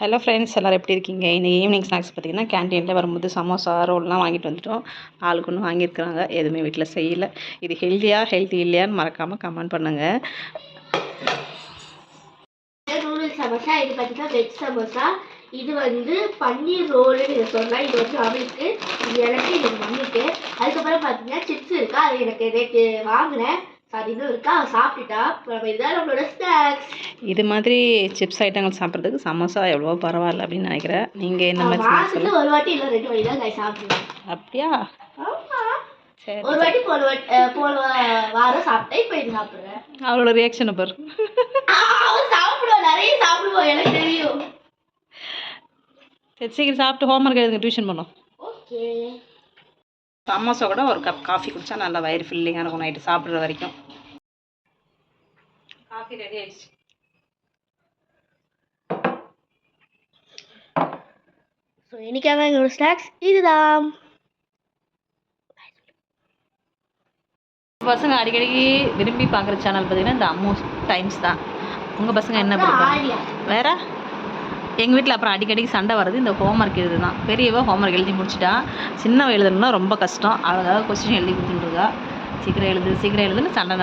Hello friends எல்லோரும் எப்படி இருக்கீங்க? இந்த ஈவினிங் ஸ்நாக்ஸ் பார்த்திங்கன்னா கேன்டீனில் வரும்போது சமோசா ரோல்லாம் வாங்கிட்டு வந்துட்டோம். ஆளுக்கு ஒன்று வாங்கியிருக்கிறாங்க. எதுவுமே வீட்டில் செய்யலை. இது ஹெல்த்தியாக ஹெல்த்தி இல்லையான்னு மறக்காமல் கமெண்ட் பண்ணுங்கள் நூடுல்ஸ் சமோசா இது பார்த்தீங்கன்னா வெஜ் சமோசா. இது வந்து பன்னீர் ரோலுன்னு இதை சொன்னால் இது வந்து அவளுக்கு இது எனக்கு இது மம்மிக்கு. அதுக்கப்புறம் பார்த்தீங்கன்னா சிப்ஸ் இருக்கா? அது எனக்கு நேற்று வாங்கினேன் இது மாதிரி சிப்ஸ் ஐட்டங்கள் சாப்பிட்றதுக்கு சமோசா எவ்வளோ பரவாயில்ல அப்படின்னு நினைக்கிறேன். நீங்கள் என்ன மாதிரி ஒரு வாட்டி இல்லை ரெண்டு வாட்டி தான் சாப்பிடுவேன். அப்படியா? சரி ஒரு வாட்டி போன போன வாரம் சாப்பிட்டேன் இப்போ இது அவளோட ரியாக்ஷனை பாரு. அவன் சாப்பிடுவான் நிறைய சாப்பிடுவான் எனக்கு தெரியும். சரி சீக்கிரம் சாப்பிட்டு ஹோம்ஒர்க் எழுதுங்க டியூஷன் பண்ணோம் ஓகே சமோசா கூட ஒரு கப் காஃபி குடித்தா நல்லா வயிறு ஃபில்லிங்காக இருக்கும் நைட்டு சாப்பிட்ற வரைக்கும். காஃபி ரெடி ஆயிடுச்சு. ஸோ இன்னைக்கான எங்களோட ஸ்நாக்ஸ் இதுதான். பசங்க அடிக்கடி விரும்பி பார்க்குற சேனல் பார்த்தீங்கன்னா இந்த அம்மு டைம்ஸ் தான். உங்கள் பசங்க என்ன ஆலியா வேற? எங்கள் வீட்டில் அப்புறம் அடிக்கடி சண்டை வர்றது இந்த ஹோம்ஒர்க் எழுது தான் பெரியவ ஹோம்ஒர்க் எழுதி முடிச்சிட்டா சின்னவ எழுதணும்னா ரொம்ப கஷ்டம். அவளுக்காக கொஸ்டின் எழுதி கொடுத்துட்டுருக்கா. சீக்கிரம் எழுது சீக்கிரம் எழுதுன்னு சண்டை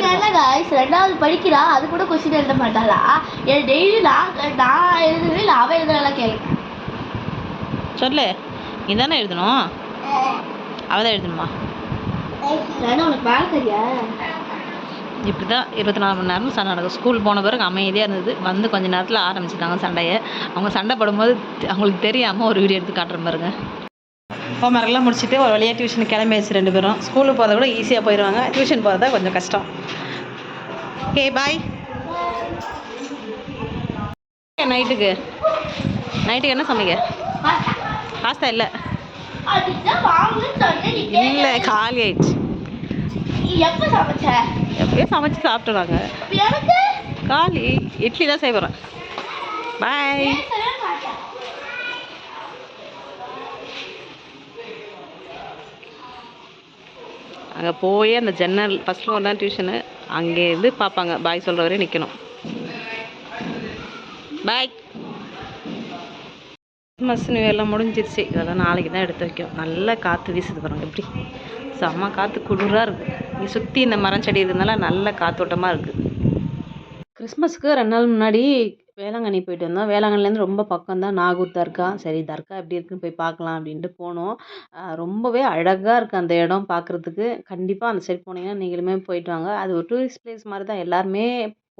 என்ன காய்ஸ் ரெண்டாவது படிக்கிறா அது கூட கொஸ்டின் எழுத மாட்டாளா? டெய்லி நான் நான் எழுதுவே இல்லை அவன் எழுதுறதெல்லாம் கேட்க சொல்லு. நீ தானே எழுதணும்? அவள் தான் எழுதணுமா? உனக்கு தெரியா இப்படி தான் இருபத்தி நாலு மணி நேரம் சண்டை நடக்கும் ஸ்கூல் போன பிறகு அமைதியாக இருந்தது. வந்து கொஞ்ச நேரத்தில் ஆரம்பிச்சிட்டாங்க சண்டையை. அவங்க சண்டை போடும்போது அவங்களுக்கு தெரியாமல் ஒரு வீடியோ எடுத்து காட்டுற பாருங்க. ஹோம்ஒர்க்லாம் முடிச்சுட்டு ஒரு வழியாக டியூஷனுக்கு கிளம்பியாச்சு ரெண்டு பேரும். ஸ்கூலுக்கு போகிறத கூட ஈஸியாக போயிடுவாங்க டியூஷன் போகிறதா கொஞ்சம் கஷ்டம். ஓகே பாய் நைட்டுக்கு? நைட்டுக்கு என்ன சமைக்க? பாஸ்தா. இல்லை இல்லை. காலி ஆயிடுச்சு. எப்போ சமைச்ச? எப்படியோ சமைச்சு சாப்பிட்டுறாங்க காலி இட்லி தான் செய்ய போகிறேன் பாய் அங்கே போய் அந்த ஜன்னல் ஃபஸ்ட் ஃப்ளோர் தான் டியூஷனு அங்கேருந்து பார்ப்பாங்க பாய் சொல்கிற வரையும் நிற்கணும் பாய் கிறிஸ்மஸ் நியூ இயர்லாம் முடிஞ்சிருச்சு. இதெல்லாம் நாளைக்கு தான் எடுத்து வைக்கும் நல்லா காற்று வீசுது பாருங்க. எப்படி? செம்ம காற்று குளிராக இருக்குது இங்கே சுற்றி இந்த மரம் செடி இருந்தனால நல்ல காத்தோட்டமாக இருக்குது கிறிஸ்மஸ்க்கு ரெண்டு நாள் முன்னாடி வேளாங்கண்ணி போயிட்டு வந்தோம். வேளாங்கண்ணிலேருந்து ரொம்ப பக்கம் தான். நாகூர் தர்கா. சரி தர்கா எப்படி இருக்குன்னு போய் பார்க்கலாம் அப்படின்ட்டு போனோம். ரொம்பவே அழகாக இருக்குது அந்த இடம் பார்க்குறதுக்கு. கண்டிப்பாக அந்த சைடு போனீங்கன்னா நீங்களுமே போயிட்டு வாங்க. அது ஒரு டூரிஸ்ட் பிளேஸ் மாதிரி தான். எல்லாருமே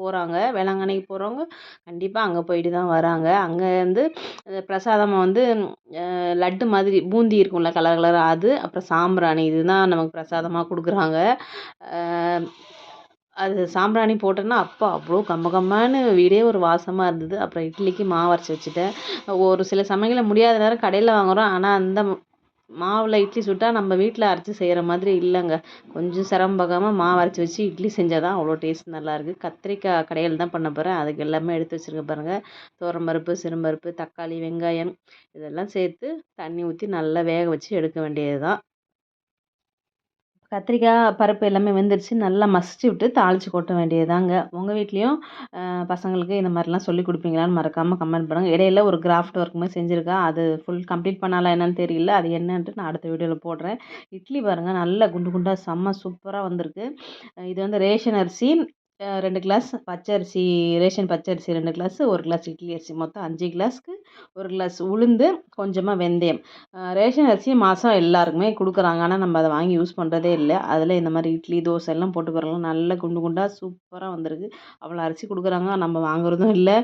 போகிறாங்க வேளாங்கண்ணிக்கு போகிறவங்க கண்டிப்பாக அங்கே போயிட்டு தான் வராங்க. அங்கே வந்து பிரசாதமாக வந்து லட்டு மாதிரி பூந்தி இருக்கும்ல கலர் கலராக அது அப்புறம் சாம்பிராணி இதுதான் நமக்கு பிரசாதமாக கொடுக்குறாங்க. அது சாம்பிராணி போட்டேன்னா அப்பா அவ்வளோ கம்ம கம்மான்னு வீடே ஒரு வாசமாக இருந்தது. அப்புறம் இட்லிக்கு மாவு அரைச்சி வச்சுட்டேன். ஒரு சில சமயங்களில் முடியாத நேரம் கடையில் வாங்குகிறோம் ஆனால் அந்த மாவில் இட்லி சுட்டால் நம்ம வீட்டில் அரைச்சி செய்கிற மாதிரி இல்லைங்க. கொஞ்சம் சிரமம் பார்க்காம மாவு அரைச்சி வச்சு இட்லி செஞ்சால் தான் அவ்வளோ டேஸ்ட் நல்லாயிருக்கு கத்திரிக்காய் கடையில் தான் பண்ண போகிறேன் அதுக்கு எல்லாமே எடுத்து வச்சுருக்க பாருங்கள் துவரம்பருப்பு சிறும்பருப்பு தக்காளி வெங்காயம் இதெல்லாம் சேர்த்து தண்ணி ஊற்றி நல்லா வேக வச்சு எடுக்க வேண்டியது தான் கத்திரிக்காய் பருப்பு எல்லாமே வெந்துருச்சு. நல்லா மசிச்சு விட்டு தாளித்து கொட்ட வேண்டியதுதாங்க. உங்கள் வீட்லேயும் பசங்களுக்கு இந்த மாதிரிலாம் சொல்லி கொடுப்பீங்களான்னு மறக்காமல் கமெண்ட் பண்ணுங்கள் இடையில ஒரு கிராஃப்ட் ஒர்க்குமே செஞ்சுருக்கா? அது ஃபுல் கம்ப்ளீட் பண்ணாலாம் என்னன்னு தெரியல. அது என்னன்ட்டு நான் அடுத்த வீடியோவில் போடுறேன். இட்லி பாருங்கள் நல்லா குண்டு குண்டாக செம்ம சூப்பராக வந்திருக்கு. இது வந்து ரேஷன் அரிசி ரெண்டு கிளாஸ் பச்சரிசி ரேஷன் பச்சரிசி ரெண்டு கிளாஸ் ஒரு கிளாஸ் இட்லி அரிசி மொத்தம் அஞ்சு கிளாஸ்க்கு ஒரு கிளாஸ் உளுந்து கொஞ்சமாக வெந்தயம். ரேஷன் அரிசி மாதம் எல்லாருக்குமே கொடுக்குறாங்க. ஆனால் நம்ம அதை வாங்கி யூஸ் பண்ணுறதே இல்லை. அதில் இந்த மாதிரி இட்லி தோசை எல்லாம் போட்டுக்கிறோம் நல்ல குண்டு குண்டாக சூப்பராக வந்திருக்கு. அவ்வளோ அரிசி கொடுக்குறாங்க. நம்ம வாங்குறதும் இல்லை.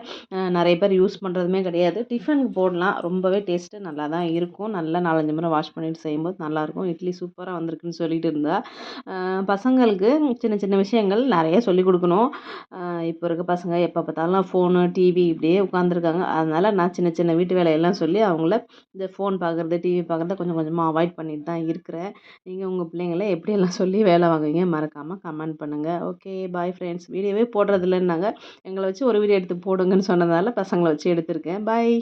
நிறைய பேர் யூஸ் பண்ணுறதுமே கிடையாது. டிஃபனுக்கு போடலாம். ரொம்பவே டேஸ்ட்டு நல்லா தான் இருக்கும். நல்லா நாலஞ்சு முறை வாஷ் பண்ணிட்டு செய்யும்போது நல்லாயிருக்கும் இட்லி சூப்பராக வந்திருக்குன்னு சொல்லிட்டு இருந்தா பசங்களுக்கு சின்ன சின்ன விஷயங்கள் நிறைய சொல்லிக் கொடுக்கணும். இப்போ இருக்க பசங்க எப்போ பார்த்தாலும் ஃபோனு டிவி இப்படியே உட்காந்துருக்காங்க அதனால் நான் சின்ன சின்ன வீட்டு வேலையெல்லாம் சொல்லி அவங்கள இந்த ஃபோன் பார்க்குறது டிவி பார்க்குறத கொஞ்சம் கொஞ்சமாக அவாய்ட் பண்ணிட்டு தான் இருக்கிறேன். நீங்கள் உங்கள் பிள்ளைங்கள எப்படியெல்லாம் சொல்லி வேலை வாங்குவீங்க மறக்காமல் கமெண்ட் பண்ணுங்கள் ஓகே பாய் ஃப்ரெண்ட்ஸ் வீடியோவே போடுறதில்லைன்னாங்க. எங்களை வச்சு ஒரு வீடியோ எடுத்து போடுங்கன்னு சொன்னதால் பசங்களை வச்சு எடுத்திருக்கேன். பாய்